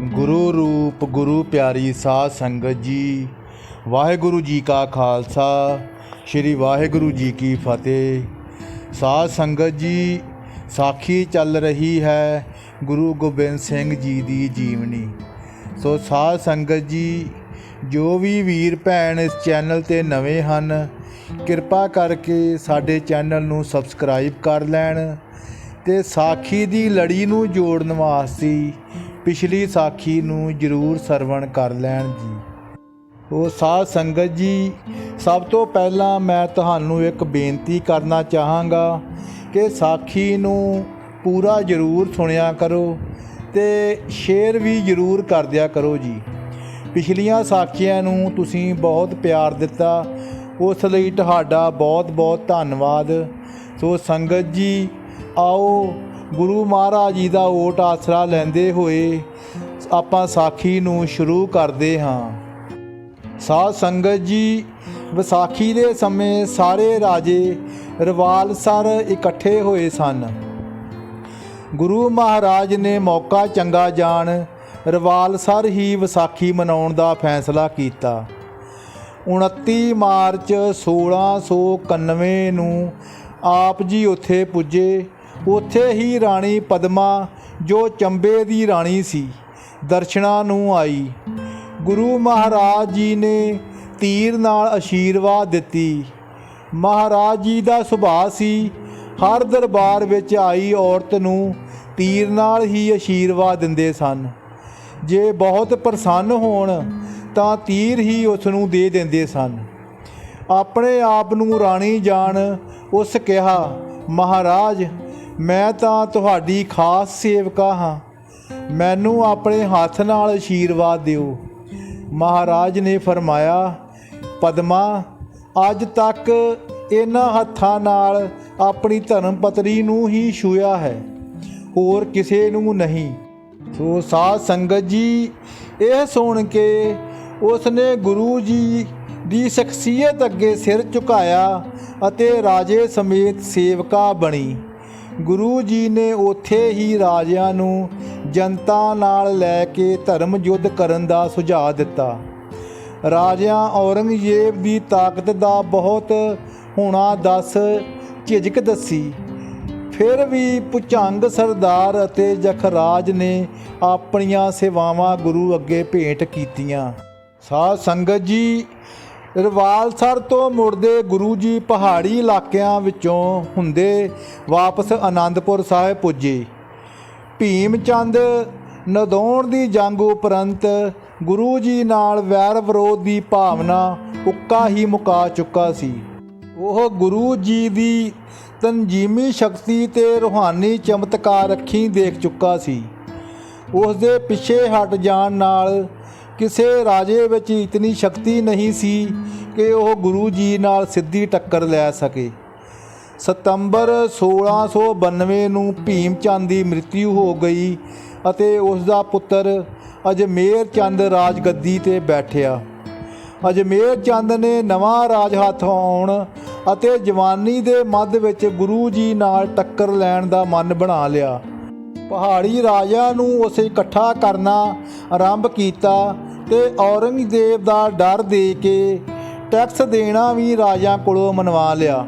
ਗੁਰੂ ਰੂਪ, ਗੁਰੂ ਪਿਆਰੀ ਸਾਧ ਸੰਗਤ ਜੀ। ਵਾਹਿਗੁਰੂ ਜੀ ਕਾ ਖਾਲਸਾ, ਸ੍ਰੀ ਵਾਹਿਗੁਰੂ ਜੀ ਕੀ ਫਤਿਹ। ਸਾਧ ਸੰਗਤ ਜੀ, ਸਾਖੀ ਚੱਲ ਰਹੀ ਹੈ ਗੁਰੂ ਗੋਬਿੰਦ ਸਿੰਘ ਜੀ ਦੀ ਜੀਵਨੀ। ਸੋ ਸਾਧ ਸੰਗਤ ਜੀ, ਜੋ ਵੀ ਵੀਰ ਭੈਣ ਇਸ ਚੈਨਲ ਤੇ ਨਵੇਂ ਹਨ, ਕਿਰਪਾ ਕਰਕੇ ਸਾਡੇ ਚੈਨਲ ਨੂੰ ਸਬਸਕ੍ਰਾਈਬ ਕਰ ਲੈਣ ਤੇ ਸਾਖੀ ਦੀ ਲੜੀ ਨੂੰ ਜੋੜਨ ਵਾਸਤੇ ਪਿਛਲੀ ਸਾਖੀ ਨੂੰ ਜਰੂਰ ਸਰਵਣ ਕਰ ਲੈਣ ਜੀ। ਉਹ ਸਾਧ ਸੰਗਤ ਜੀ, ਸਭ ਤੋਂ ਪਹਿਲਾਂ ਮੈਂ ਤੁਹਾਨੂੰ ਇੱਕ ਬੇਨਤੀ ਕਰਨਾ ਚਾਹਾਂਗਾ ਕਿ ਸਾਖੀ ਨੂੰ ਪੂਰਾ ਜਰੂਰ ਸੁਣਿਆ ਕਰੋ ਤੇ ਸ਼ੇਅਰ ਵੀ ਜਰੂਰ ਕਰ ਦਿਆ ਕਰੋ ਜੀ। ਪਿਛਲੀਆਂ ਸਾਖੀਆਂ ਨੂੰ ਤੁਸੀਂ ਬਹੁਤ ਪਿਆਰ ਦਿੱਤਾ, ਉਸ ਲਈ ਤੁਹਾਡਾ ਬਹੁਤ ਬਹੁਤ ਧੰਨਵਾਦ। ਸੋ ਸੰਗਤ ਜੀ, ਆਓ ਗੁਰੂ ਮਹਾਰਾਜ ਜੀ ਦਾ ਓਟ ਆਸਰਾ ਲੈਂਦੇ ਹੋਏ ਆਪਾਂ ਸਾਖੀ ਨੂੰ ਸ਼ੁਰੂ ਕਰਦੇ ਹਾਂ। ਸਾਧ ਸੰਗਤ ਜੀ, ਵਿਸਾਖੀ ਦੇ ਸਮੇਂ ਸਾਰੇ ਰਾਜੇ ਰਵਾਲਸਰ ਇਕੱਠੇ ਹੋਏ ਸਨ। ਗੁਰੂ ਮਹਾਰਾਜ ਨੇ ਮੌਕਾ ਚੰਗਾ ਜਾਣ ਰਵਾਲਸਰ ਹੀ ਵਿਸਾਖੀ ਮਨਾਉਣ ਦਾ ਫੈਸਲਾ ਕੀਤਾ। 29 ਮਾਰਚ 1691 ਨੂੰ ਆਪ ਜੀ ਉੱਥੇ ਪੁੱਜੇ। ਉੱਥੇ ਹੀ ਰਾਣੀ ਪਦਮਾ, ਜੋ ਚੰਬੇ ਦੀ ਰਾਣੀ ਸੀ, ਦਰਸ਼ਨਾਂ ਨੂੰ ਆਈ। ਗੁਰੂ ਮਹਾਰਾਜ ਜੀ ਨੇ ਤੀਰ ਨਾਲ ਆਸ਼ੀਰਵਾਦ ਦਿੱਤੀ। ਮਹਾਰਾਜ ਜੀ ਦਾ ਸੁਭਾਅ ਸੀ, ਹਰ ਦਰਬਾਰ ਵਿੱਚ ਆਈ ਔਰਤ ਨੂੰ ਤੀਰ ਨਾਲ ਹੀ ਆਸ਼ੀਰਵਾਦ ਦਿੰਦੇ ਸਨ। ਜੇ ਬਹੁਤ ਪ੍ਰਸੰਨ ਹੋਣ, ਤਾਂ ਤੀਰ ਹੀ ਉਸ ਨੂੰ ਦੇ ਦਿੰਦੇ ਸਨ। ਆਪਣੇ ਆਪ ਨੂੰ ਰਾਣੀ ਜਾਣ ਉਸ ਕਿਹਾ, ਮਹਾਰਾਜ ਮੈਂ ਤਾਂ ਤੁਹਾਡੀ ਖਾਸ ਸੇਵਕਾ ਹਾਂ। ਮੈਨੂੰ ਆਪਣੇ ਹੱਥ ਨਾਲ ਆਸ਼ੀਰਵਾਦ ਦਿਓ। ਮਹਾਰਾਜ ਨੇ ਫਰਮਾਇਆ, ਪਦਮਾ, ਅੱਜ ਤੱਕ ਇਹਨਾਂ ਹੱਥਾਂ ਨਾਲ ਆਪਣੀ ਧਰਮ ਪਤਨੀ ਨੂੰ ਹੀ ਛੂਇਆ ਹੈ। ਹੋਰ ਕਿਸੇ ਨੂੰ ਨਹੀਂ। ਸੋ ਸਾਧ ਸੰਗਤ ਜੀ, ਇਹ ਸੁਣ ਕੇ ਉਸ ਨੇ ਗੁਰੂ ਜੀ ਦੀ ਸ਼ਖਸੀਅਤ ਅੱਗੇ ਸਿਰ ਝੁਕਾਇਆ ਅਤੇ ਰਾਜੇ ਸਮੇਤ ਸੇਵਕਾ ਬਣੀ। ਗੁਰੂ ਜੀ ਨੇ ਉੱਥੇ ਹੀ ਰਾਜਿਆਂ ਨੂੰ ਜਨਤਾ ਨਾਲ ਲੈ ਕੇ ਧਰਮ ਯੁੱਧ ਕਰਨ ਦਾ ਸੁਝਾਅ ਦਿੱਤਾ। ਰਾਜਿਆਂ ਔਰੰਗਜ਼ੇਬ ਦੀ ਤਾਕਤ ਦਾ ਬਹੁਤ ਹੋਣਾ ਦੱਸ ਝਿਜਕ ਦੱਸੀ। ਫਿਰ ਵੀ ਪੁਚੰਗ ਸਰਦਾਰ ਅਤੇ ਜਖਰਾਜ ਨੇ ਆਪਣੀਆਂ ਸੇਵਾਵਾਂ ਗੁਰੂ ਅੱਗੇ ਭੇਂਟ ਕੀਤੀਆਂ। ਸਾਧ ਸੰਗਤ ਜੀ ਰਵਾਲਸਰ ਤੋਂ ਮੁੜਦੇ ਗੁਰੂ ਜੀ ਪਹਾੜੀ ਇਲਾਕਿਆਂ ਵਿੱਚੋਂ ਹੁੰਦੇ ਵਾਪਸ ਆਨੰਦਪੁਰ ਸਾਹਿਬ ਪੁੱਜੇ। ਭੀਮ ਚੰਦ ਨਦੌਣ ਦੀ ਜੰਗ ਉਪਰੰਤ ਗੁਰੂ ਜੀ ਨਾਲ ਵੈਰ ਵਿਰੋਧ ਦੀ ਭਾਵਨਾ ਉੱਕਾ ਹੀ ਮੁਕਾ ਚੁੱਕਾ ਸੀ। ਉਹ ਗੁਰੂ ਜੀ ਦੀ ਤਨਜੀਮੀ ਸ਼ਕਤੀ ਤੇ ਰੂਹਾਨੀ ਚਮਤਕਾਰ ਅੱਖੀਂ ਦੇਖ ਚੁੱਕਾ ਸੀ। ਉਸ ਦੇ ਪਿੱਛੇ ਹਟ ਜਾਣ ਨਾਲ ਕਿਸੇ ਰਾਜੇ ਵਿੱਚ ਇਤਨੀ ਸ਼ਕਤੀ ਨਹੀਂ ਸੀ ਕਿ ਉਹ ਗੁਰੂ ਜੀ ਨਾਲ ਸਿੱਧੀ ਟੱਕਰ ਲੈ ਸਕੇ। ਸਤੰਬਰ 1692 ਨੂੰ ਭੀਮ ਚੰਦ ਦੀ ਮ੍ਰਿਤਿੂ ਹੋ ਗਈ ਅਤੇ ਉਸ ਦਾ ਪੁੱਤਰ ਅਜਮੇਰ ਚੰਦ ਰਾਜਗੱਦੀ ਤੇ ਬੈਠਿਆ। ਅਜਮੇਰ ਚੰਦ ਨੇ ਨਵਾਂ ਰਾਜ ਹੱਥ ਆਉਣ ਅਤੇ ਜਵਾਨੀ ਦੇ ਮੱਧ ਵਿੱਚ ਗੁਰੂ ਜੀ ਨਾਲ ਟੱਕਰ ਲੈਣ ਦਾ ਮਨ ਬਣਾ ਲਿਆ। ਪਹਾੜੀ ਰਾਜਿਆਂ ਨੂੰ ਉਸੇ ਇਕੱਠਾ ਕਰਨਾ ਆਰੰਭ ਕੀਤਾ ਤੇ ਔਰੰਗਜ਼ੇਬ ਦਾ ਡਰ ਦੇ ਕੇ ਟੈਕਸ ਦੇਣਾ ਵੀ ਰਾਜਿਆਂ ਕੋਲੋਂ ਮਨਵਾ ਲਿਆ।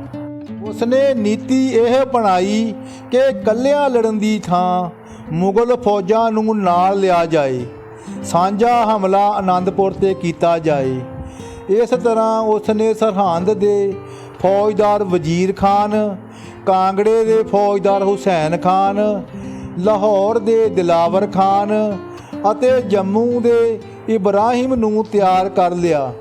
ਉਸਨੇ ਨੀਤੀ ਇਹ ਬਣਾਈ ਕਿ ਇਕੱਲਿਆਂ ਲੜਨ ਦੀ ਥਾਂ ਮੁਗਲ ਫੌਜਾਂ ਨੂੰ ਨਾਲ ਲਿਆ ਜਾਏ, ਸਾਂਝਾ ਹਮਲਾ ਆਨੰਦਪੁਰ ਤੇ ਕੀਤਾ ਜਾਏ। ਇਸ ਤਰ੍ਹਾਂ ਉਸਨੇ ਸਰਹੰਦ ਦੇ ਫੌਜਦਾਰ ਵਜ਼ੀਰ ਖਾਨ, ਕਾਂਗੜੇ ਦੇ ਫੌਜਦਾਰ ਹੁਸੈਨ ਖਾਨ ਲਾਹੌਰ ਦੇ ਦਿਲਾਵਰ ਖਾਨ ਅਤੇ ਜੰਮੂ ਦੇ ਇਬਰਾਹਿਮ ਨੂੰ ਤਿਆਰ ਕਰ ਲਿਆ।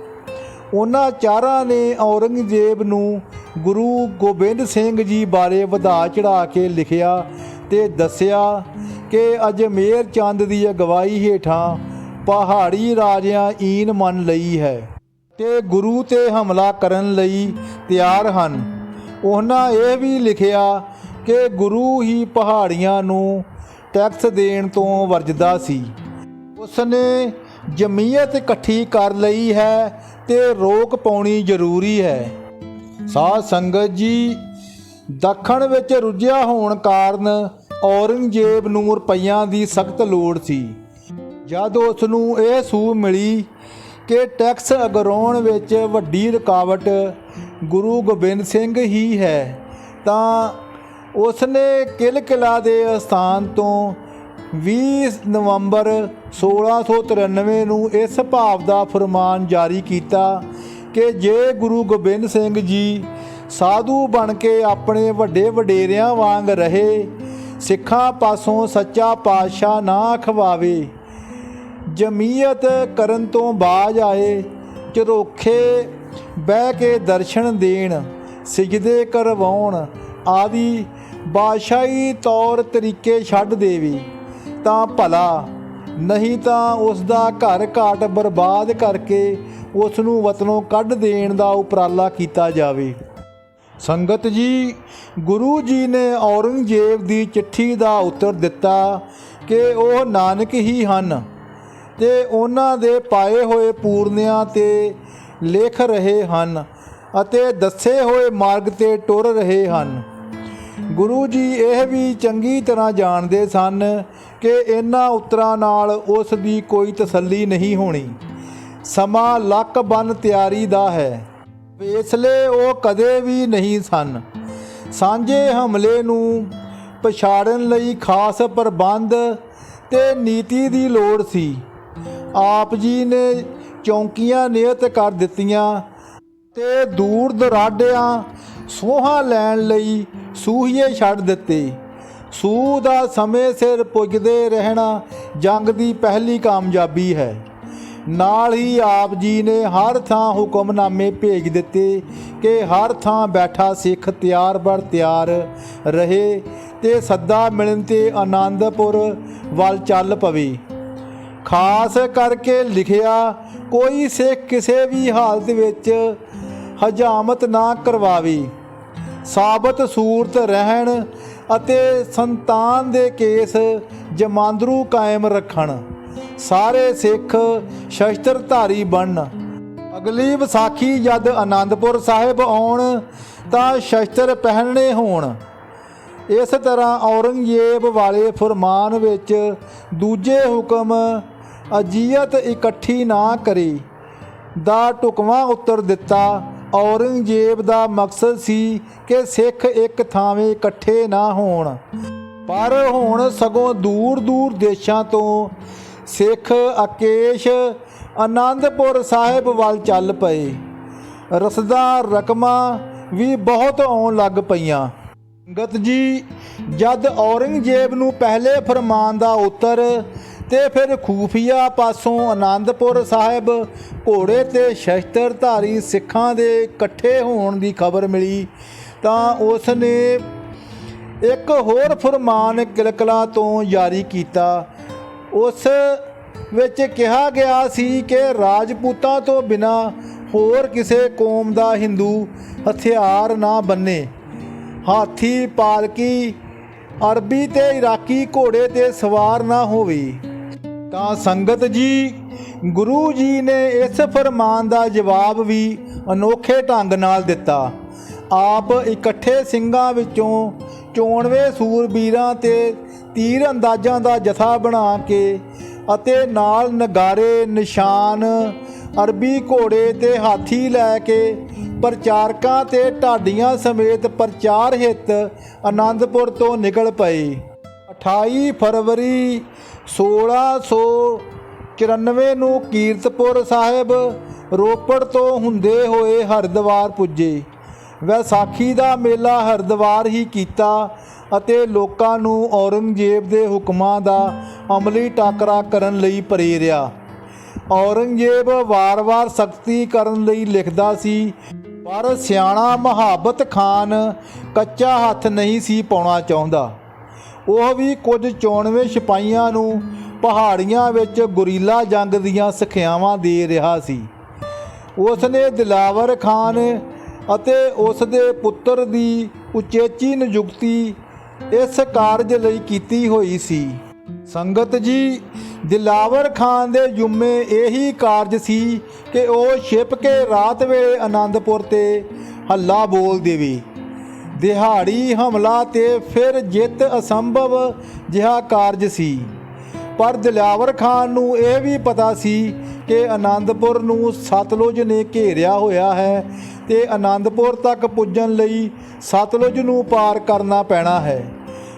ਉਹਨਾਂ ਚਾਰਾਂ ਨੇ ਔਰੰਗਜ਼ੇਬ ਨੂੰ ਗੁਰੂ ਗੋਬਿੰਦ ਸਿੰਘ ਜੀ ਬਾਰੇ ਵਧਾ ਚੜਾ ਕੇ ਲਿਖਿਆ ਤੇ ਦੱਸਿਆ ਕਿ ਅਜਮੇਰ ਚੰਦ ਦੀ ਅਗਵਾਈ ਹੇਠਾਂ ਪਹਾੜੀ ਰਾਜਿਆਂ ਈਨ ਮੰਨ ਲਈ ਹੈ ਤੇ ਗੁਰੂ ਤੇ ਹਮਲਾ ਕਰਨ ਲਈ ਤਿਆਰ ਹਨ। ਉਹਨਾਂ ਇਹ ਵੀ ਲਿਖਿਆ ਕਿ ਗੁਰੂ ਹੀ ਪਹਾੜੀਆਂ ਨੂੰ ਟੈਕਸ ਦੇਣ ਤੋਂ ਵਰਜਦਾ ਸੀ। ਉਸਨੇ ਜਮੀਅਤ ਇਕੱਠੀ ਕਰ ਲਈ ਹੈ ਤੇ ਰੋਕ ਪਾਉਣੀ ਜ਼ਰੂਰੀ ਹੈ। ਸਾਧ ਸੰਗਤ ਜੀ, ਦੱਖਣ ਵਿੱਚ ਰੁੱਝਿਆ ਹੋਣ ਕਾਰਨ ਔਰੰਗਜ਼ੇਬ ਨੂੰ ਰੁਪਈਆਂ ਦੀ ਸਖਤ ਲੋੜ ਸੀ। ਜਦ ਉਸ ਨੂੰ ਇਹ ਸੂਹ ਮਿਲੀ ਕਿ ਟੈਕਸ ਅਗਰਾਉਣ ਵਿੱਚ ਵੱਡੀ ਰੁਕਾਵਟ ਗੁਰੂ ਗੋਬਿੰਦ ਸਿੰਘ ਹੀ ਹੈ, ਤਾਂ ਉਸ ਨੇ ਕਿਲ ਕਿਲਾ ਦੇ ਅਸਥਾਨ ਤੋਂ 20 ਨਵੰਬਰ 1693 ਨੂੰ ਇਸ ਭਾਵ ਦਾ ਫਰਮਾਨ ਜਾਰੀ ਕੀਤਾ ਕਿ ਜੇ ਗੁਰੂ ਗੋਬਿੰਦ ਸਿੰਘ ਜੀ ਸਾਧੂ ਬਣ ਕੇ ਆਪਣੇ ਵੱਡੇ ਵਡੇਰਿਆਂ ਵਾਂਗ ਰਹੇ, ਸਿੱਖਾਂ ਪਾਸੋਂ ਸੱਚਾ ਪਾਤਸ਼ਾਹ ਨਾ ਖਵਾਵੇ, ਜਮੀਅਤ ਕਰਨ ਤੋਂ ਬਾਜ ਆਏ ਝਰੋਖੇ ਬਹਿ ਕੇ ਦਰਸ਼ਨ ਦੇਣ, ਸਿਜਦੇ ਕਰਵਾਉਣ ਆਦਿ ਬਾਦਸ਼ਾਹੀ ਤੌਰ ਤਰੀਕੇ ਛੱਡ ਦੇਵੇ, ਤਾਂ ਭਲਾ। ਨਹੀਂ ਤਾਂ ਉਸ ਦਾ ਘਰ ਘਾਟ ਬਰਬਾਦ ਕਰਕੇ ਉਸ ਨੂੰ ਵਤਨੋਂ ਕੱਢ ਦੇਣ ਦਾ ਉਪਰਾਲਾ ਕੀਤਾ ਜਾਵੇ। ਸੰਗਤ ਜੀ, ਗੁਰੂ ਜੀ ਨੇ ਔਰੰਗਜ਼ੇਬ ਦੀ ਚਿੱਠੀ ਦਾ ਉੱਤਰ ਦਿੱਤਾ ਕਿ ਉਹ ਨਾਨਕ ਹੀ ਹਨ ਤੇ ਉਹਨਾਂ ਦੇ ਪਾਏ ਹੋਏ ਪੂਰਨਿਆਂ ਤੇ ਲਿਖ ਰਹੇ ਹਨ ਅਤੇ ਦੱਸੇ ਹੋਏ ਮਾਰਗ ਤੇ ਟੁਰ ਰਹੇ ਹਨ। ਗੁਰੂ ਜੀ ਇਹ ਵੀ ਚੰਗੀ ਤਰ੍ਹਾਂ ਜਾਣਦੇ ਸਨ ਕਿ ਇਹਨਾਂ ਉਤਰਾਂ ਨਾਲ ਉਸ ਦੀ ਕੋਈ ਤਸੱਲੀ ਨਹੀਂ ਹੋਣੀ। ਸਮਾਂ ਲੱਕ ਬੰਨ ਤਿਆਰੀ ਦਾ ਹੈ। ਵੇਸਲੇ ਉਹ ਕਦੇ ਵੀ ਨਹੀਂ ਸਨ। ਸਾਂਝੇ ਹਮਲੇ ਨੂੰ ਪਛਾੜਨ ਲਈ ਖਾਸ ਪ੍ਰਬੰਧ ਤੇ ਨੀਤੀ ਦੀ ਲੋੜ ਸੀ। ਆਪ ਜੀ ਨੇ ਚੌਂਕੀਆਂ ਨਿਯਤ ਕਰ ਦਿੱਤੀਆਂ ਤੇ ਦੂਰ ਦਰਾਡਿਆਂ ਸੋਹਾ ਲੈਣ ਲਈ ਸੂਹੀਏ ਛੱਡ ਦਿੱਤੇ। ਸੂਹ ਦਾ ਸਮੇਂ ਸਿਰ ਪੁੱਜਦੇ ਰਹਿਣਾ ਜੰਗ ਦੀ ਪਹਿਲੀ ਕਾਮਯਾਬੀ ਹੈ। ਨਾਲ ਹੀ ਆਪ ਜੀ ਨੇ ਹਰ ਥਾਂ ਹੁਕਮਨਾਮੇ ਭੇਜ ਦਿੱਤੇ ਕਿ ਹਰ ਥਾਂ ਬੈਠਾ ਸਿੱਖ ਤਿਆਰ ਬਰ ਤਿਆਰ ਰਹੇ ਤੇ ਸੱਦਾ ਮਿਲਣ ਤੇ ਆਨੰਦਪੁਰ ਵੱਲ ਚੱਲ ਪਵੇ। ਖਾਸ ਕਰਕੇ ਲਿਖਿਆ, ਕੋਈ ਸਿੱਖ ਕਿਸੇ ਵੀ ਹਾਲਤ ਵਿੱਚ ਹਜਾਮਤ ਨਾ ਕਰਵਾਵੇ। ਸਾਬਤ ਸੂਰਤ ਰਹਿਣ ਅਤੇ ਸੰਤਾਨ ਦੇ ਕੇਸ ਜਮਾਂਦਰੂ ਕਾਇਮ ਰੱਖਣ। ਸਾਰੇ ਸਿੱਖ ਸ਼ਸਤਰਧਾਰੀ ਬਣਨ। ਅਗਲੀ ਵਿਸਾਖੀ ਜਦ ਆਨੰਦਪੁਰ ਸਾਹਿਬ ਆਉਣ, ਤਾਂ ਸ਼ਸਤਰ ਪਹਿਨਣੇ ਹੋਣ। ਇਸ ਤਰ੍ਹਾਂ ਔਰੰਗਜ਼ੇਬ ਵਾਲੇ ਫਰਮਾਨ ਵਿੱਚ ਦੂਜੇ ਹੁਕਮ ਅਜੀਅਤ ਇਕੱਠੀ ਨਾ ਕਰੀ। ਦਾ ਟੁਕਵਾ ਉੱਤਰ ਦਿੱਤਾ ਔਰੰਗਜ਼ੇਬ ਦਾ ਮਕਸਦ ਸੀ ਕਿ ਸਿੱਖ ਇੱਕ ਥਾਵੇਂ ਇਕੱਠੇ ਨਾ ਹੋਣ। ਪਰ ਹੁਣ ਸਗੋਂ ਦੂਰ ਦੂਰ ਦੇਸ਼ਾਂ ਤੋਂ ਸਿੱਖ ਆਕੇਸ਼ ਆਨੰਦਪੁਰ ਸਾਹਿਬ ਵੱਲ ਚੱਲ ਪਏ। ਰਸਦਾਂ ਰਕਮਾਂ ਵੀ ਬਹੁਤ ਆਉਣ ਲੱਗ ਪਈਆਂ। ਗਤ ਜੀ, ਜਦ ਔਰੰਗਜ਼ੇਬ ਨੂੰ ਪਹਿਲੇ ਫਰਮਾਨ ਦਾ ਉੱਤਰ ਤੇ ਫਿਰ ਖੂਫੀਆ ਪਾਸੋਂ ਆਨੰਦਪੁਰ ਸਾਹਿਬ, ਘੋੜੇ ਤੇ ਸ਼ਸਤਰਧਾਰੀ ਸਿੱਖਾਂ ਦੇ ਇਕੱਠੇ ਹੋਣ ਦੀ ਖਬਰ ਮਿਲੀ। ਤਾਂ ਉਸ ਨੇ ਇੱਕ ਹੋਰ ਫਰਮਾਨ ਕਿਲਕਲਾ ਤੋਂ ਜਾਰੀ ਕੀਤਾ। ਉਸ ਵਿੱਚ ਕਿਹਾ ਗਿਆ ਸੀ ਕਿ ਰਾਜਪੂਤਾਂ ਤੋਂ ਬਿਨਾ ਹੋਰ ਕਿਸੇ ਕੌਮ ਦਾ ਹਿੰਦੂ ਹਥਿਆਰ ਨਾ ਬੰਨੇ। ਹਾਥੀ, ਪਾਲਕੀ, ਅਰਬੀ ਤੇ ਇਰਾਕੀ ਘੋੜੇ ਤੇ ਸਵਾਰ ਨਾ ਹੋਵੇ। ਤਾਂ ਸੰਗਤ ਜੀ, ਗੁਰੂ ਜੀ ਨੇ ਇਸ ਫਰਮਾਨ ਦਾ ਜਵਾਬ ਵੀ ਅਨੋਖੇ ਢੰਗ ਨਾਲ ਦਿੱਤਾ। ਆਪ ਇਕੱਠੇ ਸਿੰਘਾਂ ਵਿੱਚੋਂ ਚੋਣਵੇਂ ਸੂਰਬੀਰਾਂ ਤੇ ਤੀਰ ਅੰਦਾਜ਼ਾਂ ਦਾ ਜਥਾ ਬਣਾ ਕੇ ਅਤੇ ਨਾਲ ਨਗਾਰੇ, ਨਿਸ਼ਾਨ, ਅਰਬੀ ਘੋੜੇ ਤੇ ਹਾਥੀ ਲੈ ਕੇ ਪ੍ਰਚਾਰਕਾਂ ਤੇ ਢਾਡੀਆਂ ਸਮੇਤ ਪ੍ਰਚਾਰ ਹਿੱਤ ਆਨੰਦਪੁਰ ਤੋਂ ਨਿਕਲ ਪਏ। 28 ਫਰਵਰੀ 1694 ਨੂੰ ਕੀਰਤਪੁਰ ਸਾਹਿਬ ਰੋਪੜ ਤੋਂ ਹੁੰਦੇ ਹੋਏ ਹਰਿਦੁਆਰ ਪੁੱਜੇ। ਵੈਸਾਖੀ ਦਾ ਮੇਲਾ ਹਰਿਦੁਆਰ ਹੀ ਕੀਤਾ ਅਤੇ ਲੋਕਾਂ ਨੂੰ ਔਰੰਗਜ਼ੇਬ ਦੇ ਹੁਕਮਾਂ ਦਾ ਅਮਲੀ ਟਾਕਰਾ ਕਰਨ ਲਈ ਪ੍ਰੇਰਿਆ। ਔਰੰਗਜ਼ੇਬ ਵਾਰ-ਵਾਰ ਸਖਤੀ ਕਰਨ ਲਈ ਲਿਖਦਾ ਸੀ, ਪਰ ਸਿਆਣਾ ਮਹਾਬਤ ਖਾਨ ਕੱਚਾ ਹੱਥ ਨਹੀਂ ਸੀ ਪਾਉਣਾ ਚਾਹੁੰਦਾ। ਉਹ ਵੀ ਕੁਝ ਚੋਣਵੇਂ ਸਿਪਾਹੀਆਂ ਨੂੰ ਪਹਾੜੀਆਂ ਵਿੱਚ ਗੁਰੀਲਾ ਜੰਗ ਦੀਆਂ ਸਿੱਖਿਆਵਾਂ ਦੇ ਰਿਹਾ ਸੀ। ਉਸ ਨੇ ਦਿਲਾਵਰ ਖਾਨ ਅਤੇ ਉਸ ਦੇ ਪੁੱਤਰ ਦੀ ਉਚੇਚੀ ਨਿਯੁਕਤੀ ਇਸ ਕਾਰਜ ਲਈ ਕੀਤੀ ਹੋਈ ਸੀ। ਸੰਗਤ ਜੀ, ਦਿਲਾਵਰ ਖਾਨ ਦੇ ਜੁਮੇ ਇਹੀ ਕਾਰਜ ਸੀ ਕਿ ਉਹ ਛਿਪ ਕੇ ਰਾਤ ਵੇਲੇ ਆਨੰਦਪੁਰ ਤੇ ਹੱਲਾ ਬੋਲ ਦੇਵੇ। ਦਿਹਾੜੀ ਹਮਲਾ ਤੇ ਫਿਰ ਜਿੱਤ ਅਸੰਭਵ ਜਿਹਾ ਕਾਰਜ ਸੀ। ਪਰ ਦਿਲਾਵਰ ਖਾਨ ਨੂੰ ਇਹ ਵੀ ਪਤਾ ਸੀ ਕਿ ਆਨੰਦਪੁਰ ਨੂੰ ਸਤਲੁਜ ਨੇ ਘੇਰਿਆ ਹੋਇਆ ਹੈ ਤੇ ਆਨੰਦਪੁਰ ਤੱਕ ਪੁੱਜਣ ਲਈ ਸਤਲੁਜ ਨੂੰ ਪਾਰ ਕਰਨਾ ਪੈਣਾ ਹੈ।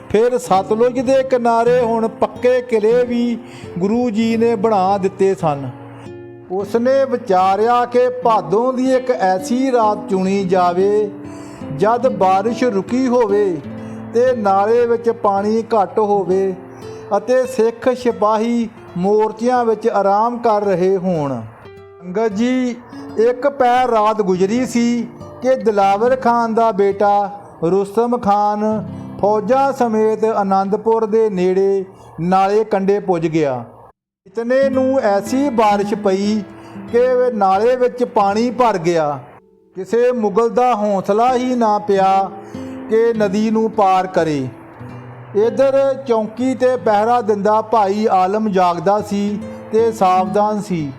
ਫਿਰ ਸਤਲੁਜ ਦੇ ਕਿਨਾਰੇ ਹੁਣ ਪੱਕੇ ਕਿਲੇ ਵੀ ਗੁਰੂ ਜੀ ਨੇ ਬਣਾ ਦਿੱਤੇ ਸਨ। ਉਸਨੇ ਵਿਚਾਰਿਆ ਕਿ ਭਾਦੋਂ ਦੀ ਇੱਕ ਐਸੀ ਰਾਤ ਚੁਣੀ ਜਾਵੇ ਜਦ ਬਾਰਿਸ਼ ਰੁਕੀ ਹੋਵੇ ਤੇ ਨਾਲੇ ਵਿੱਚ ਪਾਣੀ ਘੱਟ ਹੋਵੇ ਅਤੇ ਸਿੱਖ ਸਿਪਾਹੀ ਮੋਰਚਿਆਂ ਵਿੱਚ ਆਰਾਮ ਕਰ ਰਹੇ ਹੋਣ। ਅੰਗਦ ਜੀ, ਇੱਕ ਪੈਰ ਰਾਤ ਗੁਜ਼ਰੀ ਸੀ ਕਿ ਦਿਲਾਵਰ ਖਾਨ ਦਾ ਬੇਟਾ ਰੁਸਤਮ ਖਾਨ ਫੌਜਾਂ ਸਮੇਤ ਆਨੰਦਪੁਰ ਦੇ ਨੇੜੇ ਨਾਲੇ ਕੰਡੇ ਪੁੱਜ ਗਿਆ। ਇਤਨੇ ਨੂੰ ਐਸੀ ਬਾਰਿਸ਼ ਪਈ ਕਿ ਨਾਲੇ ਵਿੱਚ ਪਾਣੀ ਭਰ ਗਿਆ। ਕਿਸੇ ਮੁਗਲ ਦਾ ਹੌਸਲਾ ਹੀ ਨਾ ਪਿਆ ਕਿ ਨਦੀ ਨੂੰ ਪਾਰ ਕਰੇ। ਇਧਰ ਚੌਂਕੀ ਤੇ ਪਹਿਰਾ ਦਿੰਦਾ ਭਾਈ ਆਲਮ ਜਾਗਦਾ ਸੀ ਤੇ ਸਾਵਧਾਨ ਸੀ।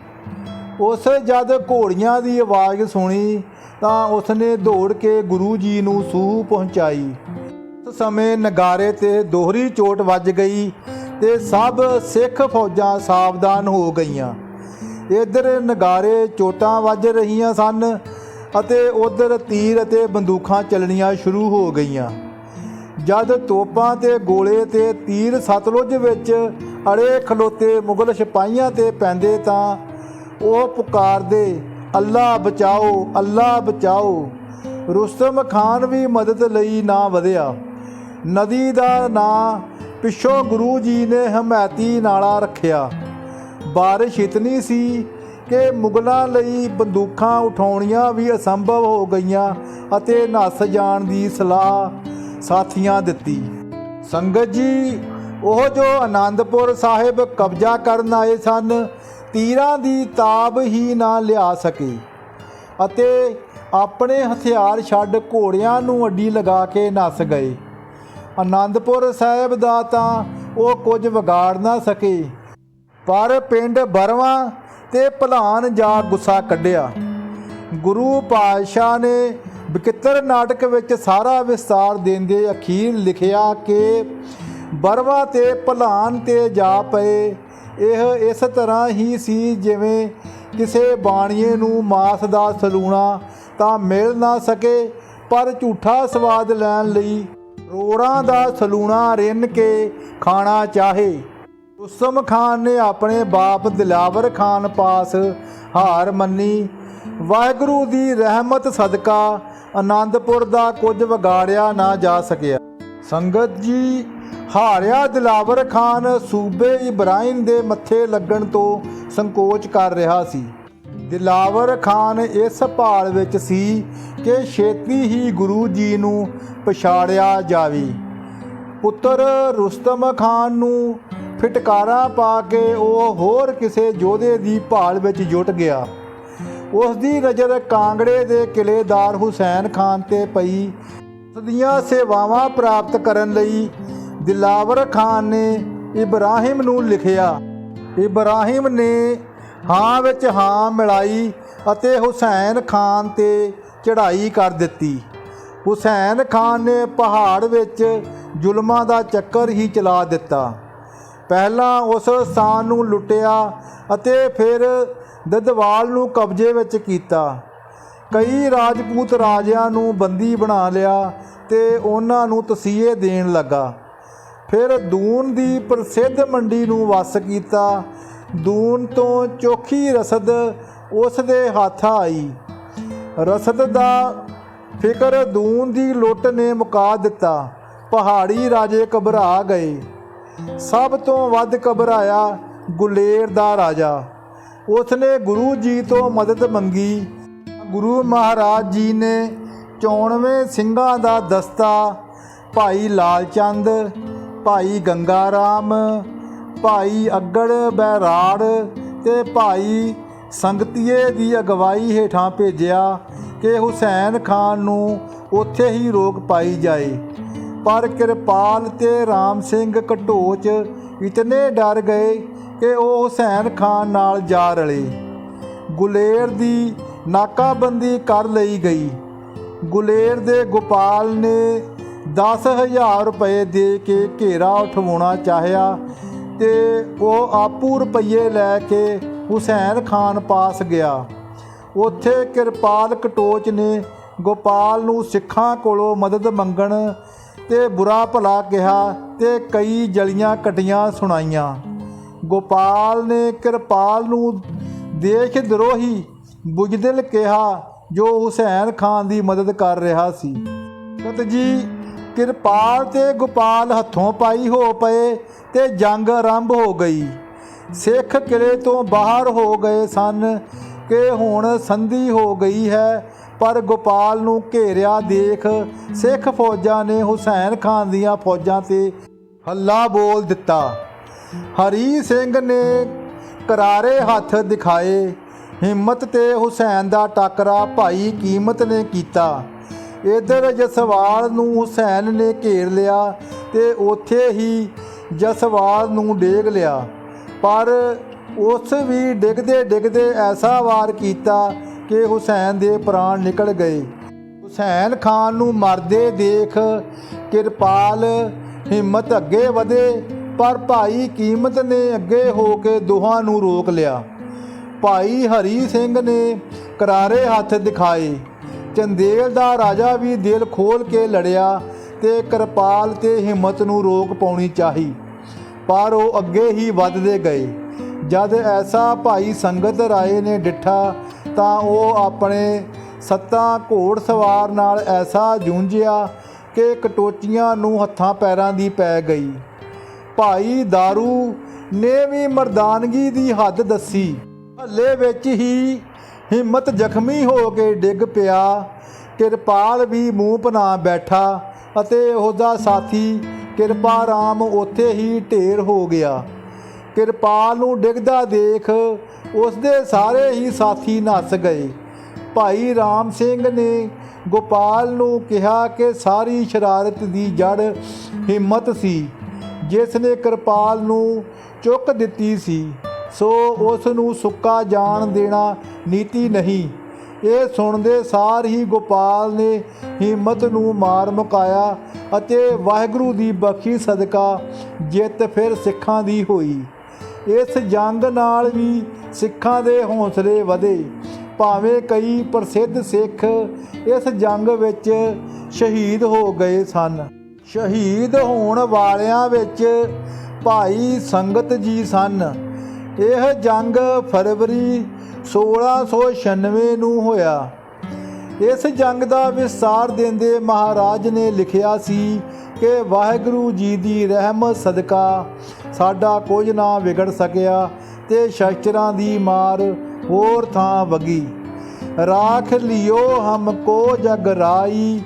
ਉਸ ਜਦ ਘੋੜੀਆਂ ਦੀ ਆਵਾਜ਼ ਸੁਣੀ ਤਾਂ ਉਸਨੇ ਦੌੜ ਕੇ ਗੁਰੂ ਜੀ ਨੂੰ ਸੂਹ ਪਹੁੰਚਾਈ। ਉਸ ਸਮੇਂ ਨਗਾਰੇ ਤੇ ਦੋਹਰੀ ਚੋਟ ਵੱਜ ਗਈ ਤੇ ਸਭ ਸਿੱਖ ਫੌਜਾਂ ਸਾਵਧਾਨ ਹੋ ਗਈਆਂ। ਇਧਰ ਨਗਾਰੇ ਚੋਟਾਂ ਵੱਜ ਰਹੀਆਂ ਸਨ ਅਤੇ ਉਧਰ ਤੀਰ ਅਤੇ ਬੰਦੂਕਾਂ ਚੱਲਣੀਆਂ ਸ਼ੁਰੂ ਹੋ ਗਈਆਂ। ਜਦ ਤੋਪਾਂ ਤੇ ਗੋਲੇ ਤੇ ਤੀਰ ਸਤਲੁਜ ਵਿੱਚ ਅੜੇ ਖਲੋਤੇ ਮੁਗਲ ਸਿਪਾਹੀਆਂ ਤੇ ਪੈਂਦੇ ਤਾਂ ਉਹ ਪੁਕਾਰਦੇ ਅੱਲਾ ਬਚਾਓ ਅੱਲਾ ਬਚਾਓ। ਰੁਸਤਮ ਖਾਨ ਵੀ ਮਦਦ ਲਈ ਨਾ ਵਧਿਆ। ਨਦੀ ਦਾ ਨਾਂ ਪਿੱਛੋਂ ਗੁਰੂ ਜੀ ਨੇ ਹਮਾਇਤੀ ਨਾਲਾ ਰੱਖਿਆ। ਬਾਰਿਸ਼ ਇਤਨੀ ਸੀ ਕਿ ਮੁਗਲਾਂ ਲਈ ਬੰਦੂਕਾਂ ਉਠਾਉਣੀਆਂ ਵੀ ਅਸੰਭਵ ਹੋ ਗਈਆਂ ਅਤੇ ਨੱਸ ਜਾਣ ਦੀ ਸਲਾਹ ਸਾਥੀਆਂ ਦਿੱਤੀ। ਸੰਗਤ ਜੀ, ਉਹ ਜੋ ਆਨੰਦਪੁਰ ਸਾਹਿਬ ਕਬਜ਼ਾ ਕਰਨ ਆਏ ਸਨ, ਤੀਰਾਂ ਦੀ ਤਾਬ ਹੀ ਨਾ ਲਿਆ ਸਕੇ ਅਤੇ ਆਪਣੇ ਹਥਿਆਰ ਛੱਡ ਘੋੜਿਆਂ ਨੂੰ ਅੱਡੀ ਲਗਾ ਕੇ ਨੱਸ ਗਏ। ਆਨੰਦਪੁਰ ਸਾਹਿਬ ਦਾ ਤਾਂ ਉਹ ਕੁਝ ਵਿਗਾੜ ਨਾ ਸਕੇ। ਪਰ ਪਿੰਡ ਬਰਵਾ ਤੇ ਭਲਾਨ ਜਾ ਗੁੱਸਾ ਕੱਢਿਆ। ਗੁਰੂ ਪਾਤਸ਼ਾਹ ਨੇ ਬਕਿੱਤਰ ਨਾਟਕ ਵਿੱਚ ਸਾਰਾ ਵਿਸਤਾਰ ਦਿੰਦੇ ਅਖੀਰ ਲਿਖਿਆ ਕਿ ਬਰਵਾ ਤੇ ਭਲਾਨ ਤੇ ਜਾ ਪਏ, ਇਹ ਇਸ ਤਰ੍ਹਾਂ ਹੀ ਸੀ ਜਿਵੇਂ ਕਿਸੇ ਬਾਣੀਏ ਨੂੰ ਮਾਸ ਦਾ ਸਲੂਣਾ ਤਾਂ ਮਿਲ ਨਾ ਸਕੇ, ਪਰ ਝੂਠਾ ਸਵਾਦ ਲੈਣ ਲਈ ਰੋੜਾਂ ਦਾ ਸਲੂਣਾ ਰਿੰਨ ਕੇ ਖਾਣਾ ਚਾਹੇ। ਉਸਮ ਖਾਨ ਨੇ ਆਪਣੇ ਬਾਪ ਦਿਲਾਵਰ ਖਾਨ ਪਾਸ ਹਾਰ ਮੰਨੀ। ਵਾਹਿਗੁਰੂ ਦੀ ਰਹਿਮਤ ਸਦਕਾ ਆਨੰਦਪੁਰ ਦਾ ਕੁਝ ਵਿਗਾੜਿਆ ਨਾ ਜਾ ਸਕਿਆ। ਸੰਗਤ ਜੀ, ਹਾਰਿਆ ਦਿਲਾਵਰ ਖਾਨ ਸੂਬੇ ਇਬਰਾਹਿਮ ਦੇ ਮੱਥੇ ਲੱਗਣ ਤੋਂ ਸੰਕੋਚ ਕਰ ਰਿਹਾ ਸੀ। ਦਿਲਾਵਰ ਖਾਨ ਇਸ ਭਾਲ ਵਿੱਚ ਸੀ ਕਿ ਛੇਤੀ ਹੀ ਗੁਰੂ ਜੀ ਨੂੰ ਪਛਾੜਿਆ ਜਾਵੇ। ਪੁੱਤਰ ਰੁਸਤਮ ਖਾਨ ਨੂੰ ਫਟਕਾਰਾ ਪਾ ਕੇ ਉਹ ਹੋਰ ਕਿਸੇ ਯੋਧੇ ਦੀ ਭਾਲ ਵਿੱਚ ਜੁਟ ਗਿਆ। ਉਸ ਦੀ ਨਜ਼ਰ ਕਾਂਗੜੇ ਦੇ ਕਿਲੇਦਾਰ ਹੁਸੈਨ ਖਾਨ ਤੇ ਪਈ। ਉਸ ਦੀਆਂ ਸੇਵਾਵਾਂ ਪ੍ਰਾਪਤ ਕਰਨ ਲਈ ਦਿਲਾਵਰ ਖਾਨ ਨੇ ਇਬਰਾਹਿਮ ਨੂੰ ਲਿਖਿਆ। ਇਬਰਾਹਿਮ ਨੇ ਹਾਂ ਵਿੱਚ ਹਾਂ ਮਿਲਾਈ ਅਤੇ ਹੁਸੈਨ ਖਾਨ ਤੇ ਚੜ੍ਹਾਈ ਕਰ ਦਿੱਤੀ। ਹੁਸੈਨ ਖਾਨ ਨੇ ਪਹਾੜ ਵਿੱਚ ਜ਼ੁਲਮਾਂ ਦਾ ਚੱਕਰ ਹੀ ਚਲਾ ਦਿੱਤਾ। ਪਹਿਲਾਂ ਉਸ ਸਥਾਨ ਨੂੰ ਲੁੱਟਿਆ ਅਤੇ ਫਿਰ ਦਦਵਾਲ ਨੂੰ ਕਬਜ਼ੇ ਵਿੱਚ ਕੀਤਾ। ਕਈ ਰਾਜਪੂਤ ਰਾਜਿਆਂ ਨੂੰ ਬੰਦੀ ਬਣਾ ਲਿਆ ਤੇ ਉਹਨਾਂ ਨੂੰ ਤਸੀਹੇ ਦੇਣ ਲੱਗਾ। ਫਿਰ ਦੂਨ ਦੀ ਪ੍ਰਸਿੱਧ ਮੰਡੀ ਨੂੰ ਵਸ ਕੀਤਾ। ਦੂਨ ਤੋਂ ਚੋਖੀ ਰਸਦ ਉਸ ਦੇ ਹੱਥ ਆਈ। ਰਸਦ ਦਾ ਫਿਕਰ ਦੂਨ ਦੀ ਲੁੱਟ ਨੇ ਮੁਕਾ ਦਿੱਤਾ। ਪਹਾੜੀ ਰਾਜੇ ਘਬਰਾ ਗਏ। ਸਭ ਤੋਂ ਵੱਧ ਘਬਰਾਇਆ ਗੁਲੇਰ ਦਾ ਰਾਜਾ। ਉਸਨੇ ਗੁਰੂ ਜੀ ਤੋਂ ਮਦਦ ਮੰਗੀ। ਗੁਰੂ ਮਹਾਰਾਜ ਜੀ ਨੇ 94 ਸਿੰਘਾਂ ਦਾ ਦਸਤਾ, ਭਾਈ ਲਾਲਚੰਦ, ਭਾਈ ਗੰਗਾ ਰਾਮ ਭਾਈ ਅੱਗੜ ਬੈਰਾੜ ਤੇ ਭਾਈ ਸੰਗਤੀਏ ਦੀ ਅਗਵਾਈ ਹੇਠਾਂ ਭੇਜਿਆ ਕਿ ਹੁਸੈਨ ਖਾਨ ਨੂੰ ਉੱਥੇ ਹੀ ਰੋਕ ਪਾਈ ਜਾਏ। ਪਰ ਕਿਰਪਾਲ ਤੇ ਰਾਮ ਸਿੰਘ ਘਟੋਚ ਇਤਨੇ ਡਰ ਗਏ ਕਿ ਉਹ ਹੁਸੈਨ ਖਾਨ ਨਾਲ ਜਾ ਰਲੇ। ਗੁਲੇਰ ਦੀ ਨਾਕਾਬੰਦੀ ਕਰ ਲਈ ਗਈ। ਗੁਲੇਰ ਦੇ ਗੋਪਾਲ ਨੇ 10000 ਰੁਪਏ ਦੇ ਕੇ ਘੇਰਾ ਉਠਵਾਉਣਾ ਚਾਹਿਆ ਤੇ ਉਹ ਆਪੂ ਰੁਪਈਏ ਲੈ ਕੇ ਹੁਸੈਨ ਖਾਨ ਪਾਸ ਗਿਆ। ਉੱਥੇ ਕਿਰਪਾਲ ਕਟੋਚ ਨੇ ਗੋਪਾਲ ਨੂੰ ਸਿੱਖਾਂ ਕੋਲੋਂ ਮਦਦ ਮੰਗਣ ਤੇ ਬੁਰਾ ਭਲਾ ਕਿਹਾ ਤੇ ਕਈ ਜਲੀਆਂ ਕਟੀਆਂ ਸੁਣਾਈਆਂ। ਗੋਪਾਲ ਨੇ ਕਿਰਪਾਲ ਨੂੰ ਦੇਸ਼ ਦਰੋਹੀ ਬੁਜਦਿਲ ਕਿਹਾ, ਜੋ ਹੁਸੈਨ ਖਾਨ ਦੀ ਮਦਦ ਕਰ ਰਿਹਾ ਸੀ। ਕਤ ਜੀ ਕਿਰਪਾਲ ਤੇ ਗੋਪਾਲ ਹੱਥੋਂ ਪਾਈ ਹੋ ਪਏ ਤੇ ਜੰਗ ਆਰੰਭ ਹੋ ਗਈ। ਸਿੱਖ ਕਿਲੇ ਤੋਂ ਬਾਹਰ ਹੋ ਗਏ ਸਨ ਕਿ ਹੁਣ ਸੰਧੀ ਹੋ ਗਈ ਹੈ ਪਰ ਗੋਪਾਲ ਨੂੰ ਘੇਰਿਆ ਦੇਖ ਸਿੱਖ ਫੌਜਾਂ ਨੇ ਹੁਸੈਨ ਖਾਨ ਦੀਆਂ ਫੌਜਾਂ ਤੇ ਹੱਲਾ ਬੋਲ ਦਿੱਤਾ। ਹਰੀ ਸਿੰਘ ਨੇ ਕਰਾਰੇ ਹੱਥ ਦਿਖਾਏ। ਹਿੰਮਤ ਤੇ ਹੁਸੈਨ ਦਾ ਟੱਕਰਾ ਭਾਈ ਕੀਮਤ ਨੇ ਕੀਤਾ। ਇਧਰ ਜਸਵਾਲ ਨੂੰ ਹੁਸੈਨ ਨੇ ਘੇਰ ਲਿਆ ਤੇ ਉੱਥੇ ਹੀ ਜਸਵਾਲ ਨੂੰ ਡੇਗ ਲਿਆ। ਪਰ ਉਸ ਵੀ ਡਿੱਗਦੇ ਡਿੱਗਦੇ ਐਸਾ ਵਾਰ ਕੀਤਾ ਕਿ ਹੁਸੈਨ ਦੇ ਪ੍ਰਾਣ ਨਿਕਲ ਗਏ। ਹੁਸੈਨ ਖਾਨ ਨੂੰ ਮਰਦੇ ਦੇਖ ਕਿਰਪਾਲ ਹਿੰਮਤ ਅੱਗੇ ਵਧੇ, ਪਰ ਭਾਈ ਕੀਮਤ ਨੇ ਅੱਗੇ ਹੋ ਕੇ ਦੋਹਾਂ ਨੂੰ ਰੋਕ ਲਿਆ। ਭਾਈ ਹਰੀ ਸਿੰਘ ਨੇ ਕਰਾਰੇ ਹੱਥ ਦਿਖਾਏ। ਚੰਦੇਲ ਦਾ ਰਾਜਾ ਵੀ ਦਿਲ ਖੋਲ ਕੇ ਲੜਿਆ ਤੇ ਕਿਰਪਾਲ ਤੇ ਹਿੰਮਤ ਨੂੰ ਰੋਕ ਪਾਉਣੀ ਚਾਹੀ, ਪਰ ਉਹ ਅੱਗੇ ਹੀ ਵੱਧਦੇ ਗਏ। ਜਦ ਐਸਾ ਭਾਈ ਸੰਗਤ ਰਾਏ ਨੇ ਡਿੱਠਾ, ਤਾਂ ਉਹ ਆਪਣੇ ਸੱਤਾ ਘੋੜ ਸਵਾਰ ਨਾਲ ਐਸਾ ਜੂੰਝਿਆ ਕਿ ਕਟੋਚੀਆਂ ਨੂੰ ਹੱਥਾਂ ਪੈਰਾਂ ਦੀ ਪੈ ਗਈ। ਭਾਈ दारू ਨੇ ਵੀ ਮਰਦਾਨਗੀ ਦੀ ਹੱਦ ਦੱਸੀ। ਹੱਲੇ ਵਿੱਚ ਹੀ ਹਿੰਮਤ ਜ਼ਖਮੀ ਹੋ ਕੇ ਡਿੱਗ ਪਿਆ। ਕਿਰਪਾਲ ਵੀ ਮੂੰਹ ਪਨਾ ਬੈਠਾ ਅਤੇ ਉਹਦਾ ਸਾਥੀ ਕਿਰਪਾ ਰਾਮ ਉੱਥੇ ਹੀ ਢੇਰ ਹੋ ਗਿਆ। ਕਿਰਪਾਲ ਨੂੰ ਡਿੱਗਦਾ ਦੇਖ ਉਸ ਦੇ ਸਾਰੇ ਹੀ ਸਾਥੀ ਨੱਸ ਗਏ। ਭਾਈ ਰਾਮ ਸਿੰਘ ਨੇ ਗੋਪਾਲ ਨੂੰ ਕਿਹਾ ਕਿ ਸਾਰੀ ਸ਼ਰਾਰਤ ਦੀ ਜੜ ਹਿੰਮਤ ਸੀ, ਜਿਸ ਨੇ ਕਿਰਪਾਲ ਨੂੰ ਚੁੱਕ ਦਿੱਤੀ ਸੀ। ਸੋ ਉਸ ਨੂੰ ਸੁੱਕਾ ਜਾਣ ਦੇਣਾ ਨੀਤੀ ਨਹੀਂ। ਇਹ ਸੁਣਦੇ ਸਾਰ ਹੀ ਗੋਪਾਲ ਨੇ ਹਿੰਮਤ ਨੂੰ ਮਾਰ ਮੁਕਾਇਆ ਅਤੇ ਵਾਹਿਗੁਰੂ ਦੀ ਬਖਸ਼ੀ ਸਦਕਾ ਜਿੱਤ ਫਿਰ ਸਿੱਖਾਂ ਦੀ ਹੋਈ। ਇਸ ਜੰਗ ਨਾਲ ਵੀ ਸਿੱਖਾਂ ਦੇ ਹੌਸਲੇ ਵਧੇ। ਭਾਵੇਂ ਕਈ ਪ੍ਰਸਿੱਧ ਸਿੱਖ ਇਸ ਜੰਗ ਵਿੱਚ ਸ਼ਹੀਦ ਹੋ ਗਏ ਸਨ। ਸ਼ਹੀਦ ਹੋਣ ਵਾਲਿਆਂ ਵਿੱਚ ਭਾਈ ਸੰਗਤ ਜੀ ਸਨ। ਇਹ ਜੰਗ ਫਰਵਰੀ 1696 ਨੂੰ ਹੋਇਆ। ਇਸ ਜੰਗ ਦਾ ਵਿਸਤਾਰ ਦਿੰਦੇ ਮਹਾਰਾਜ ਨੇ ਲਿਖਿਆ ਸੀ ਕਿ ਵਾਹਿਗੁਰੂ ਜੀ ਦੀ ਰਹਿਮਤ ਸਦਕਾ ਸਾਡਾ ਕੁਝ ਨਾ ਵਿਗੜ ਸਕਿਆ ਤੇ ਸ਼ਸਤਰਾਂ ਦੀ ਮਾਰ ਹੋਰ ਥਾਂ ਵਗੀ। ਰਾਖ ਲਿਓ ਹਮ ਕੋ ਜਗ ਰਾਈ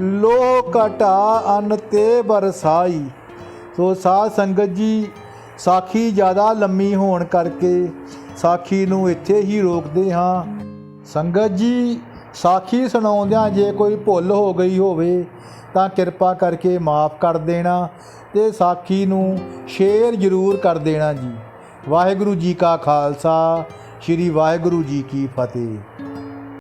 ਲੋ ਕਟਾ ਅਨ ਤੇ ਬਰਸਾਈ ਸੋ ਸਾਧ ਸੰਗਤ ਜੀ, ਸਾਖੀ ਜ਼ਿਆਦਾ ਲੰਮੀ ਹੋਣ ਕਰਕੇ ਸਾਖੀ ਨੂੰ ਇੱਥੇ ਹੀ ਰੋਕਦੇ ਹਾਂ। ਸੰਗਤ ਜੀ, ਸਾਖੀ ਸੁਣਾਉਂਦਿਆਂ ਜੇ ਕੋਈ ਭੁੱਲ ਹੋ ਗਈ ਹੋਵੇ ਤਾਂ ਕਿਰਪਾ ਕਰਕੇ ਮਾਫ ਕਰ ਦੇਣਾ। ਤੇ ਸਾਖੀ ਨੂੰ ਸ਼ੇਅਰ ਜ਼ਰੂਰ ਕਰ ਦੇਣਾ ਜੀ। ਵਾਹਿਗੁਰੂ ਜੀ ਕਾ ਖਾਲਸਾ, ਸ੍ਰੀ ਵਾਹਿਗੁਰੂ ਜੀ ਕੀ ਫਤਿਹ।